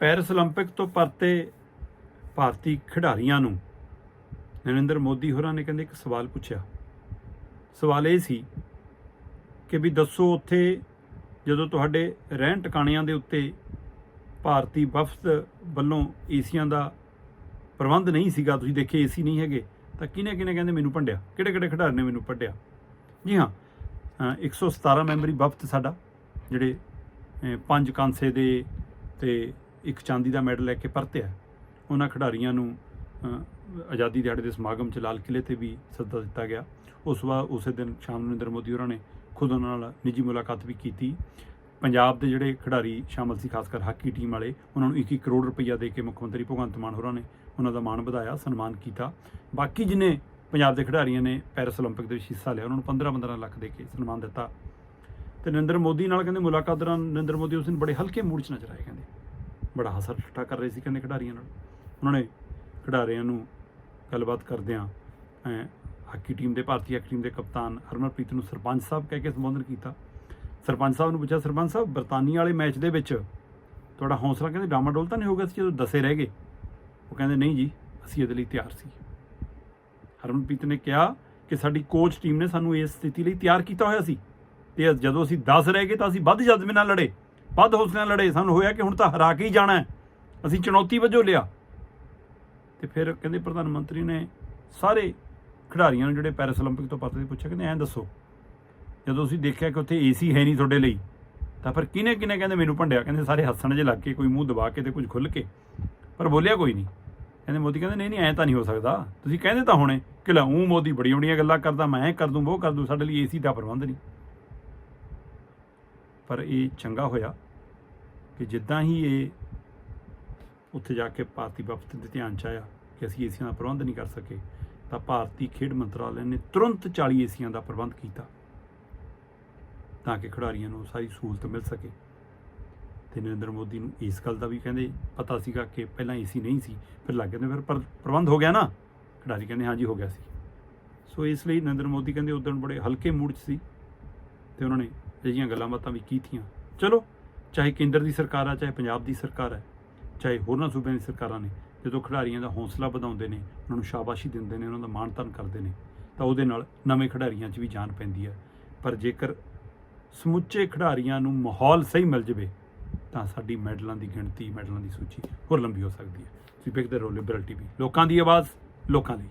Paris 올림픽 ਤੋਂ ਪਰਤੇ ਭਾਰਤੀ ਖਿਡਾਰੀਆਂ ਨੂੰ ਨਰਿੰਦਰ ਮੋਦੀ ਹੋਰਾਂ ਨੇ ਕਹਿੰਦੇ ਇੱਕ ਸਵਾਲ ਪੁੱਛਿਆ ਸਵਾਲ ਇਹ ਸੀ ਕਿ ਵੀ ਦੱਸੋ ਉੱਥੇ ਜਦੋਂ ਤੁਹਾਡੇ ਰਹਿਣ ਟਿਕਾਣਿਆਂ ਦੇ ਉੱਤੇ ਭਾਰਤੀ ਵਫਦ ਵੱਲੋਂ ਏਸੀਆਂ ਦਾ ਪ੍ਰਬੰਧ ਨਹੀਂ ਸੀਗਾ ਤੁਸੀਂ ਦੇਖੇ ਏਸੀ ਨਹੀਂ ਹੈਗੇ ਤਾਂ ਕਿਹਨੇ ਕਿਹਨੇ ਕਹਿੰਦੇ ਮੈਨੂੰ ਭੰਡਿਆ ਕਿਹੜੇ ਕਿਹੜੇ ਖਿਡਾਰੀ ਨੇ ਮੈਨੂੰ ਭੰਡਿਆ ਜੀ ਹਾਂ ਅ, 117 ਮੈਂਬਰੀ ਵਫਦ ਸਾਡਾ ਜਿਹੜੇ ਅ, ਪੰਜ ਕਾਂਸੇ ਦੇ ਤੇ ਇੱਕ ਚਾਂਦੀ ਦਾ ਮੈਡਲ ਲੈ ਕੇ ਪਰਤਿਆ ਉਹਨਾਂ ਖਿਡਾਰੀਆਂ ਨੂੰ ਅ, ਆਜ਼ਾਦੀ ਦਿਹਾੜੇ ਦੇ ਸਮਾਗਮ ਚ ਲਾਲ ਕਿਲੇ ਤੇ ਵੀ ਸੱਦਾ ਦਿੱਤਾ ਗਿਆ ਉਸ ਵਾ ਉਸੇ ਦਿਨ ਸ਼ਾਮ ਨੂੰ ਨਰਿੰਦਰ ਮੋਦੀ ਹੋਰਾਂ ਨੇ ਖੁਦ ਉਹਨਾਂ ਨਾਲ ਨਿੱਜੀ ਮੁਲਾਕਾਤ ਵੀ ਕੀਤੀ ਪੰਜਾਬ ਦੇ ਜਿਹੜੇ ਖਿਡਾਰੀ ਸ਼ਾਮਲ ਸੀ ਖਾਸ ਕਰ ਹਾਕੀ ਟੀਮ ਵਾਲੇ ਉਹਨਾਂ ਨੂੰ 1 ਕਰੋੜ ਰੁਪਈਆ ਦੇ ਕੇ ਮੁੱਖ ਮੰਤਰੀ ਭਗਵੰਤ ਮਾਨ ਹੋਰਾਂ ਨੇ ਉਹਨਾਂ ਦਾ ਮਾਣ ਵਧਾਇਆ ਸਨਮਾਨ ਕੀਤਾ ਬਾਕੀ ਜਿਨੇ ਪੰਜਾਬ ਦੇ ਖਿਡਾਰੀਆਂ ਨੇ ਪੈਰਿਸ 올림픽 ਦੇ ਵਿੱਚ ਹਿੱਸਾ ਲਿਆ ਉਹਨਾਂ ਨੂੰ 15-15 ਲੱਖ ਦੇ ਕੇ ਸਨਮਾਨ ਦਿੱਤਾ ਤੇ ਨਰਿੰਦਰ ਮੋਦੀ ਨਾਲ ਕਹਿੰਦੇ ਮੁਲਾਕਾਤ ਦੌਰਾਨ ਨਰਿੰਦਰ ਮੋਦੀ ਉਸ ਦਿਨ ਬੜੇ ਹਲਕੇ ਮੂਡ 'ਚ ਨਜ਼ਰ ਆਏ ਕਹਿੰਦੇ ਬੜਾ ਹਾਸਾ ਠੱਠਾ ਕਰ ਰਹੇ ਸੀ ਕਹਿੰਦੇ ਖਿਡਾਰੀਆਂ ਨਾਲ। ਉਹਨਾਂ ਨੇ ਖਿਡਾਰੀਆਂ ਨੂੰ ਗੱਲਬਾਤ ਕਰਦਿਆਂ, ਐਂ ਹਾਕੀ ਟੀਮ ਦੇ ਭਾਰਤੀ ਹਾਕੀ ਟੀਮ ਦੇ ਕਪਤਾਨ ਹਰਮਨਪ੍ਰੀਤ ਨੂੰ ਸਰਪੰਚ ਸਾਹਿਬ ਕਹਿ ਕੇ ਸੰਬੋਧਨ ਕੀਤਾ। ਸਰਪੰਚ ਸਾਹਿਬ ਨੂੰ ਪੁੱਛਿਆ, ਸਰਪੰਚ ਸਾਹਿਬ ਬਰਤਾਨੀਆ ਵਾਲੇ ਮੈਚ ਦੇ ਵਿੱਚ ਤੁਹਾਡਾ ਹੌਸਲਾ ਕਹਿੰਦੇ ਡਾਮਾਡੋਲ ਤਾਂ ਨਹੀਂ ਹੋ ਗਿਆ ਸੀ ਜਦੋਂ ਦਸੇ ਰਹਿ ਗਏ? ਉਹ ਕਹਿੰਦੇ, ਨਹੀਂ ਜੀ, ਅਸੀਂ ਇਹਦੇ ਲਈ ਤਿਆਰ ਸੀ। ਹਰਮਨਪ੍ਰੀਤ ਨੇ ਕਿਹਾ ਕਿ ਸਾਡੀ ਕੋਚ ਟੀਮ ਨੇ ਸਾਨੂੰ ਇਸ ਸਥਿਤੀ ਲਈ ਤਿਆਰ ਕੀਤਾ ਹੋਇਆ ਸੀ ਤੇ ਜਦੋਂ ਅਸੀਂ 10 ਰਹਿ ਗਏ ਤਾਂ ਅਸੀਂ ਵੱਧ ਜਜ਼ਬੇ ਨਾਲ ਲੜੇ। ਵੱਧ ਹੌਸਲੇ ਨਾਲ ਲੜੇ ਸਾਨੂੰ ਹੋਇਆ ਕਿ ਹੁਣ ਤਾਂ ਹਰਾ ਕੇ ਹੀ ਜਾਣਾ ਹੈ ਅਸੀਂ ਚੁਣੌਤੀ ਵਜੋਂ ਲਿਆ ਤੇ ਫਿਰ ਕਹਿੰਦੇ ਪ੍ਰਧਾਨ ਮੰਤਰੀ ਨੇ ਸਾਰੇ ਖਿਡਾਰੀਆਂ ਨੂੰ ਜਿਹੜੇ ਪੈਰਿਸ 올림픽 ਤੋਂ ਪਰਤੇ ਸੀ ਪੁੱਛਿਆ ਕਹਿੰਦੇ ਐਂ ਦੱਸੋ ਜਦੋਂ ਅਸੀਂ ਦੇਖਿਆ ਕਿ ਉੱਥੇ ਏਸੀ ਹੈ ਨਹੀਂ ਤੁਹਾਡੇ ਲਈ ਤਾਂ ਫਿਰ ਕਿਹਨੇ ਕਿਹਨੇ ਕਹਿੰਦੇ ਮੈਨੂੰ ਭੰਡਿਆ ਕਹਿੰਦੇ ਸਾਰੇ ਹੱਸਣ ਜੇ ਲੱਗ ਕੇ ਕੋਈ ਮੂੰਹ ਦਬਾ ਕੇ ਤੇ ਕੁਝ ਖੁੱਲ ਕੇ ਪਰ ਬੋਲਿਆ ਕੋਈ ਨਹੀਂ ਕਹਿੰਦੇ ਮੋਦੀ ਕਹਿੰਦੇ ਨਹੀਂ ਨਹੀਂ ਐਂ ਤਾਂ ਨਹੀਂ ਹੋ ਸਕਦਾ ਤੁਸੀਂ ਕਹਿੰਦੇ ਤਾਂ ਹੁਣੇ ਕਿ ਲੈ ਉਹ ਮੋਦੀ ਬੜੀ ਬੜੀਆਂ ਗੱਲਾਂ ਕਰਦਾ ਮੈਂ ਇਹ ਕਰ ਦੂੰ ਉਹ ਕਰ ਦੂੰ ਸਾਡੇ ਲਈ ਏਸੀ ਦਾ ਪ੍ਰਬੰਧ ਨਹੀਂ ਪਰ ਇਹ ਚੰਗਾ ਹੋਇਆ ਕਿ ਜਿੱਦਾਂ ਹੀ ਇਹ ਉੱਥੇ ਜਾ ਕੇ ਭਾਰਤੀ ਵਫਦ ਦੇ ਧਿਆਨ ਚ ਆਇਆ ਕਿ ਅਸੀਂ ਏਸੀਆਂ ਦਾ ਪ੍ਰਬੰਧ ਨਹੀਂ ਕਰ ਸਕੇ, ਤਾਂ ਭਾਰਤੀ ਖੇਡ ਮੰਤਰਾਲੇ ਨੇ ਤੁਰੰਤ 40 ਏਸੀਆਂ ਦਾ ਪ੍ਰਬੰਧ ਕੀਤਾ ਤਾਂ ਕਿ ਖਿਡਾਰੀਆਂ ਨੂੰ ਸਾਰੀ ਸਹੂਲਤ ਮਿਲ ਸਕੇ। ਤੇ ਨਰਿੰਦਰ ਮੋਦੀ ਨੂੰ ਇਸ ਗੱਲ ਦਾ ਵੀ ਕਹਿੰਦੇ ਪਤਾ ਸੀਗਾ ਕਿ ਪਹਿਲਾਂ ਏਸੀ ਨਹੀਂ ਸੀ, ਫਿਰ ਲੱਗ ਕਹਿੰਦੇ ਫਿਰ ਪਰ ਪ੍ਰਬੰਧ ਹੋ ਗਿਆ ਨਾ। ਖਿਡਾਰੀ ਕਹਿੰਦੇ ਹਾਂਜੀ, ਹੋ ਗਿਆ ਸੀ। ਸੋ ਇਸ ਲਈ ਨਰਿੰਦਰ ਮੋਦੀ ਕਹਿੰਦੇ ਉਦੋਂ ਬੜੇ ਹਲਕੇ ਮੂਡ 'ਚ ਸੀ ਤੇ ਉਹਨਾਂ ਨੇ ਅਜਿਹੀਆਂ ਗੱਲਾਂ ਬਾਤਾਂ ਵੀ ਕੀਤੀਆਂ। ਚਲੋ ਚਾਹੇ ਕੇਂਦਰ ਦੀ ਸਰਕਾਰ ਆ, ਚਾਹੇ ਪੰਜਾਬ ਦੀ ਸਰਕਾਰ ਹੈ ਚਾਹੇ ਹੋਰਨਾਂ ਸੂਬਿਆਂ ਦੀ ਸਰਕਾਰਾਂ ਨੇ, ਜਦੋਂ ਖਿਡਾਰੀਆਂ ਦਾ ਹੌਸਲਾ ਵਧਾਉਂਦੇ ਨੇ, ਉਹਨਾਂ ਨੂੰ ਸ਼ਾਬਾਸ਼ੀ ਦਿੰਦੇ ਨੇ, ਉਹਨਾਂ ਦਾ ਮਾਣ ਤਾਣ ਕਰਦੇ ਨੇ, ਤਾਂ ਉਹਦੇ ਨਾਲ ਨਵੇਂ ਖਿਡਾਰੀਆਂ 'ਚ ਵੀ ਜਾਨ ਪੈਂਦੀ ਹੈ ਪਰ ਜੇਕਰ ਸਮੁੱਚੇ ਖਿਡਾਰੀਆਂ ਨੂੰ ਮਾਹੌਲ ਸਹੀ ਮਿਲ ਜਵੇ, ਤਾਂ ਸਾਡੀ ਮੈਡਲਾਂ ਦੀ ਗਿਣਤੀ, ਮੈਡਲਾਂ ਦੀ ਸੂਚੀ ਹੋਰ ਲੰਬੀ ਹੋ ਸਕਦੀ ਹੈ। ਤੁਸੀਂ ਵੇਖਦੇ ਰਹੋ ਲਿਬਰਲ ਟੀਵੀ ਲੋਕਾਂ ਦੀ ਆਵਾਜ਼, ਲੋਕਾਂ ਦੀ।